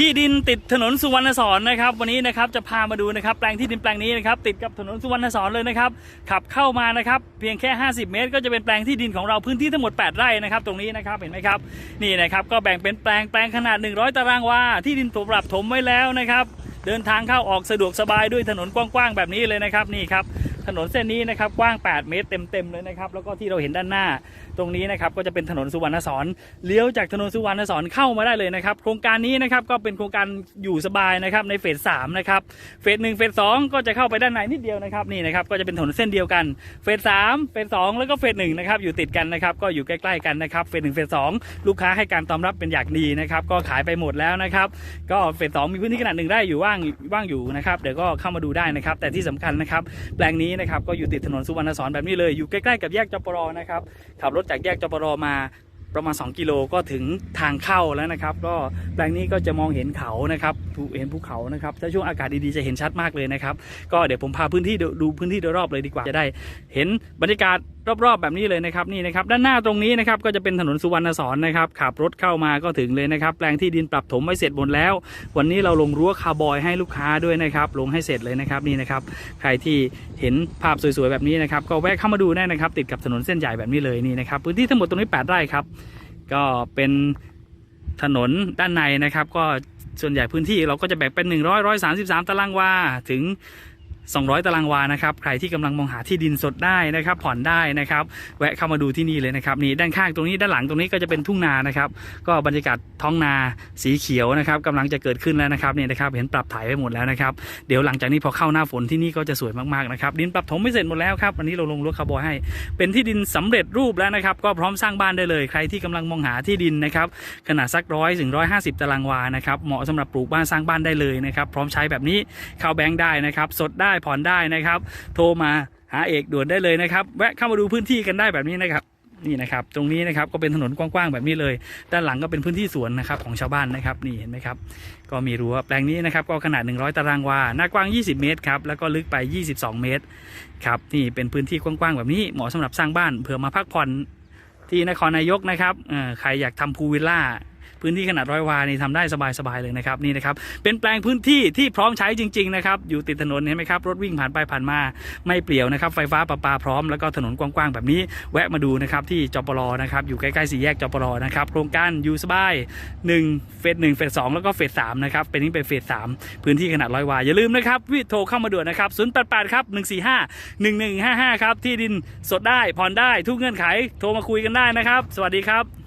ที่ดินติดถนนสุวรรณสอนนะครับ วันนี้นะครับจะพามาดูนะครับแปลงที่ดินแปลงนี้นะครับติดกับถนนสุวรรณสอนเลยนะครับขับเข้ามานะครับเพียงแค่ 50 เมตร ก็จะเป็นแปลงที่ดินของเราพื้นที่ทั้งหมด 8 ไร่นะครับตรงนี้นะครับเห็นไหมครับนี่นะครับก็แบ่งเป็นแปลงแปลงขนาด 100 ตารางวาที่ดินถูกปรับถมไว้แล้วนะครับเดินทางเข้าออกสะดวกสบายด้วยถนนกว้างๆแบบนี้เลยนะครับนี่ครับ ถนนเส้นนี้นะครับกว้าง 8 เมตรเต็มๆเลยนะครับแล้วก็ที่เราเห็นด้านหน้าตรงนี้นะครับก็จะเป็นถนนสุวรรณสอนเลี้ยวจากถนนสุวรรณสอนเข้ามาได้เลยนะครับโครงการนี้นะครับก็เป็นโครงการอยู่สบายนะครับในเฟสสามนะครับเฟสหนึ่งเฟสสองก็จะเข้าไปด้านในนิดเดียวนะครับนี่นะครับก็จะเป็นถนนเส้นเดียวกันเฟสสามเฟสสองแล้วก็เฟสหนึ่งนะครับอยู่ติดกันนะครับก็อยู่ใกล้ๆกันนะครับเฟสหนึ่งเฟสสองลูกค้าให้การตอบรับเป็นอย่างดีนะครับก็ขายไปหมดแล้วนะครับก็เฟสสองมีพื้นที่ขนาดหนึ่งไร่อยู่ว่างว่างอยู่นะครับเดี๋ยวก็เข้ามาดูได้นะครับแต่ที่สำคัญนะครับแปลงนี้นะครับก็อยู่ติดถนนสุวรรณสอนแบบนี้เลยอยู่ใกล้ๆกับแยกจปรนะครับขับรถจากแยกจปรมาประมาณ 2 กิโลก็ถึงทางเข้าแล้วนะครับ ก็แปลงนี้ก็จะมองเห็นเขานะครับเห็นภูเขานะครับถ้าช่วงอากาศดีๆจะเห็นชัดมากเลยนะครับ ก็เดี๋ยวผมพาพื้นที่ดูพื้นที่โดยรอบเลยดีกว่าจะได้ เห็นบรรยากาศ รอบๆแบบนี้เลยนะครับนี่นะครับด้านหน้าตรงนี้นะครับก็จะเป็นถนนสุวรรณสอนนะครับขับรถเข้ามาก็ถึงเลยนะครับแปลงที่ดินปรับถมไว้เสร็จหมดแล้ว วันนี้เราลงรั้วคาร์บอยให้ลูกค้าด้วยนะครับลงให้เสร็จเลยนะครับนี่นะครับใครที่เห็นภาพสวยๆแบบนี้นะครับก็แวะเข้ามาดูได้นะครับ ติดกับถนนเส้นใหญ่แบบนี้เลยนี่นะครับพื้นที่ทั้งหมดตรงนี้ 8 ไร่ครับ ก็เป็นถนนด้านในนะครับ ก็ส่วนใหญ่พื้นที่เราก็จะแบ่งเป็น 100 133 ตารางวาถึง 200 ตารางวานะครับ ใครที่กำลังมองหาที่ดินสดได้นะครับ ผ่อนได้นะครับ แวะเข้ามาดูที่นี่เลยนะครับ นี่ด้านข้างตรงนี้ด้านหลังตรงนี้ก็จะเป็นทุ่งนานะครับ ก็บรรยากาศท้องนาสีเขียวนะครับกำลังจะเกิดขึ้นแล้วนะครับเนี่ยนะครับ เห็นปรับถ่ายไปหมดแล้วนะครับ เดี๋ยวหลังจากนี้พอเข้าหน้าฝนที่นี่ก็จะสวยมากๆนะครับ ดินปรับถมไม่เสร็จหมดแล้วครับวันนี้เราลงรั้วคาร์บอยให้ เป็นที่ดินสำเร็จรูปแล้วนะครับ ก็พร้อมสร้างบ้านได้เลย ใครที่กำลังมองหาที่ดินนะครับขนาดสักร้อยถึงร้อยห้าสิบตารางวานะครับ เหมาะสำหรับปลูกบ้านสร้างบ้านได้เลยนะครับ พร้อมใช้แบบนี้เข้าแบงค์ได้นะครับ สดได้ผ่อนได้นะครับ โทรมาหาเอกด่วนได้เลยนะครับ แวะเข้ามาดูพื้นที่กันได้แบบนี้นะครับนี่นะครับ ตรงนี้นะครับก็เป็นถนนกว้างๆแบบนี้เลย ด้านหลังก็เป็นพื้นที่สวนนะครับของชาวบ้านนะครับนี่เห็นไหมครับ ก็มีรั้วแปลงนี้นะครับก็ขนาด 100 ตารางวา หน้ากว้าง 20 เมตรครับ แล้วก็ลึกไป 22 เมตรครับนี่เป็นพื้นที่กว้างๆแบบนี้เหมาะสำหรับสร้างบ้านเผื่อมาพักผ่อนที่นครนายกนะครับใครอยากทำพูลวิลล่า พื้นที่ขนาดร้อยวานี่ทำได้สบายๆเลยนะครับนี่นะครับเป็นแปลงพื้นที่ที่พร้อมใช้จริงๆนะครับอยู่ติดถนนเห็นไหมครับรถวิ่งผ่านไปผ่านมาไม่เปลี่ยวนะครับไฟฟ้าประปาพร้อมแล้วก็ถนนกว้างๆแบบนี้แวะมาดูนะครับที่จปรนะครับอยู่ใกล้ๆสี่แยกจปรนะครับโครงการอยู่สบาย1เฟส1เฟส2แล้วก็เฟส3นะครับเป็นนี้เป็นเฟส3พื้นที่ขนาดร้อยวาอย่าลืมนะครับวิโทรเข้ามาด่วนนะครับ088ครับ145 1155 ครับที่ดินสดได้ผ่อนได้ทุกเงื่อนไขโทรมาคุยกันได้นะครับ สวัสดีครับ